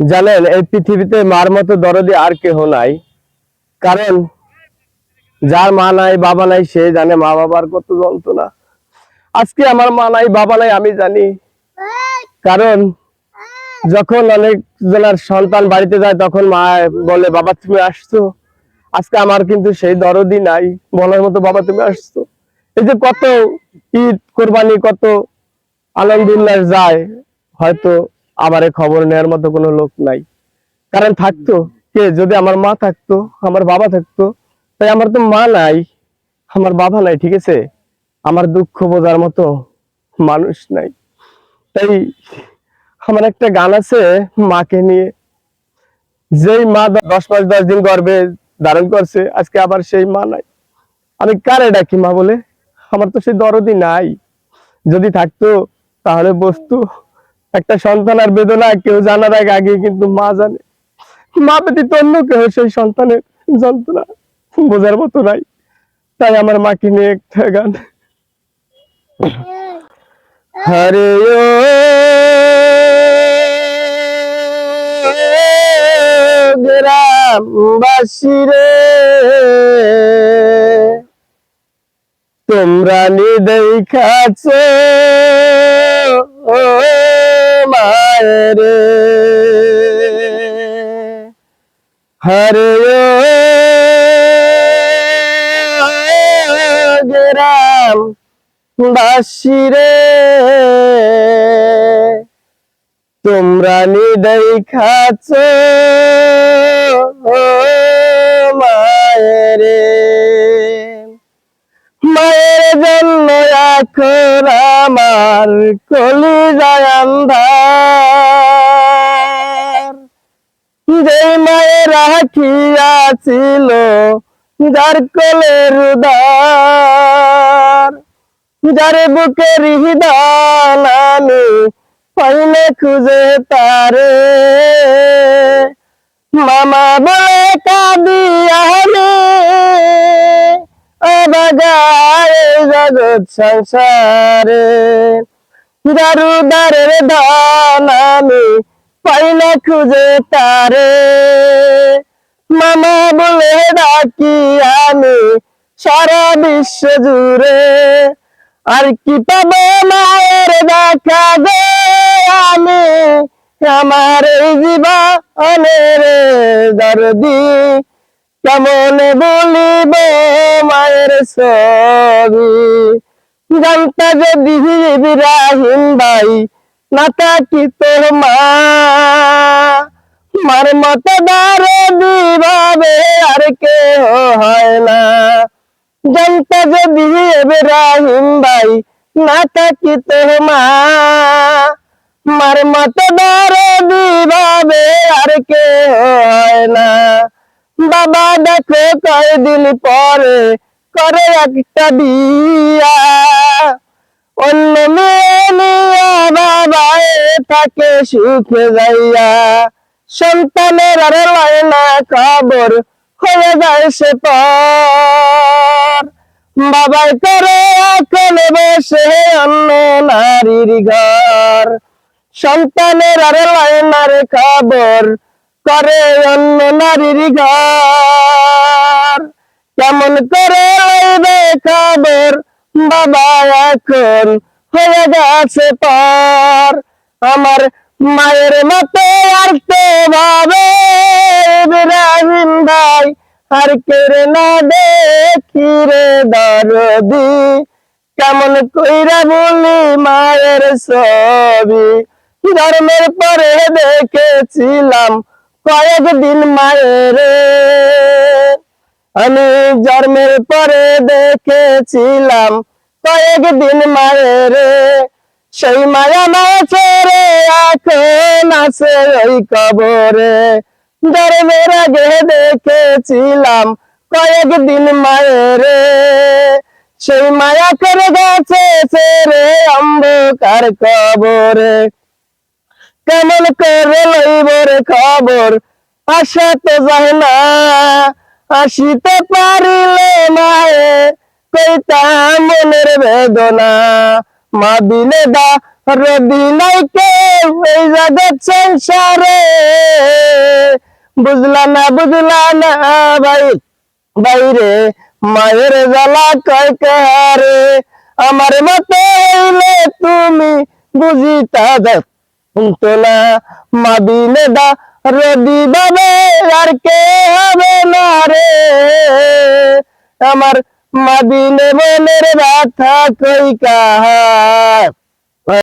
জানেন, এই পৃথিবীতে মার মতো দরদি আর কেহ নাই। কারণ, যার মা নাই, বাবা নাই, সে জানে মা বাবার কত যন্ত্রণা। আজকে আমার মা নাই, বাবা নাই, আমি জানি। কারণ, যখন অনেক জনের সন্তান বাড়িতে যায়, তখন মা বলে, বাবা, তুমি আসছো? আজকে আমার কিন্তু সেই দরদি নাই, বলার মতো, বাবা, তুমি আসছো? এই যে কত ঈদ, কোরবানি, কত আনন্দ উল্লাস যায়, হয়তো আমার খবর নেওয়ার মতো কোনো লোক নাই। কারণ থাকতো কে? যদি আমার মা থাকতো, আমার বাবা থাকতো, তাই আমার তো মা নাই, আমার বাবা নাই, ঠিক আছে? আমার দুঃখ বোঝার মতো মানুষ নাই। তাই আমার একটা গান আছে, মাকে নিয়ে। যেই মা দশ পাঁচ দশ দিন গর্বে ধারণ করছে, আজকে আবার সেই মা নাই। আমি কারে ডাকি মা বলে? আমার তো সেই দরদি নাই। যদি থাকতো, তাহলে বস্তু। একটা সন্তান আর বেদনা কেউ জানার আগে আগে কিন্তু মা জানে। মা ব্যতীত অন্য কেউ সেই সন্তানের যন্ত্রণা বোঝার মতো নাই। তাই আমার মাকে নিয়ে একটা গান। হরে ও। গ্রামবাসী রে। তোমরা নিদেই খাচ্ছ ও মায়ের। হরে গ্রাম বাসিরে তোমরা নিদই খাচ্ছ মায়েরে। মায়ের জন্য এখন আমার কলি যায় যে মায়ের রাখিয়াছিল যার কোলের উদার যার বুকের হৃদয় আমি পাইলে খুঁজে তারে। মামা বলে কাঁদি আমি অবাগায় জগৎ সংসারে। দারুদারের ধান আমি পাইলে খুঁজে তারে। মামা বলে ডাকি আমি সারা বিশ্ব জুড়ে। আর কি পাবো মায়ের দেখা গো আমি? আমার জীবনের দরদি কেমন বলিব মায়ের ছবি? জানতা যদি ইব্রাহিম ভাই, না থাকি তোর মা? মার মতো দরদি ভাবে আর কেউ হয় না। জানতা যদি ইব্রাহিম ভাই, না থাকি তোর মা? মার মতো দরদি ভাবে আর কেউ হয় না। বাবা দেখো কয়দিন পরে করে একটা বিয়া। অন্য মেয়ে নিয়া বাবা থাকে সুখে যাইয়া। সন্তানের আর লয় না হয়ে যায় সে পর। বাবাই করে এখন বসে অন্য নারীর ঘর। সন্তানের আর লয় না করে অন্য নারীর ঘর। কেমন করে লইবে খবর? বাবা এখন হয়ে গেছে পর। আমার মায়ের মতো আর তো ভাবে ইব্রাহিম ভাই, আর কেড়ে না দেখি রে দরদি। কেমন কইরা বলি মায়ের ছবি? ধর্মের পরে দেখেছিলাম কয়েকদিন মায়ের আমি জন্মের পরে দেখেছিলাম কয়েকদিন মায়ের সেই মায়া মায়া ছেড়ে এখন আছে ওই কবরে। জন্মের আগে দেখেছিলাম কয়েকদিন মায়ের সেই মায়া করে গেছে ছেড়ে অন্ধকার কবরে। কেমন করে লইব রে খবর? আশা তো যায় না, আসিতে পারিলে মায়ে কইতাম মনের বেদনা। মা দিলে দা রবি নাই কেউ এই জগৎ সংসারে। বুঝলা না বুঝলা না, ভাই বাইরে মায়ের জ্বালা কয় কারে আমার মতো তুমি বুঝিতা তো না মাদিনে দা রদি বাবে, আর কে হবে না রে? আমার মাদিনে মনের ব্যথা কই কাহা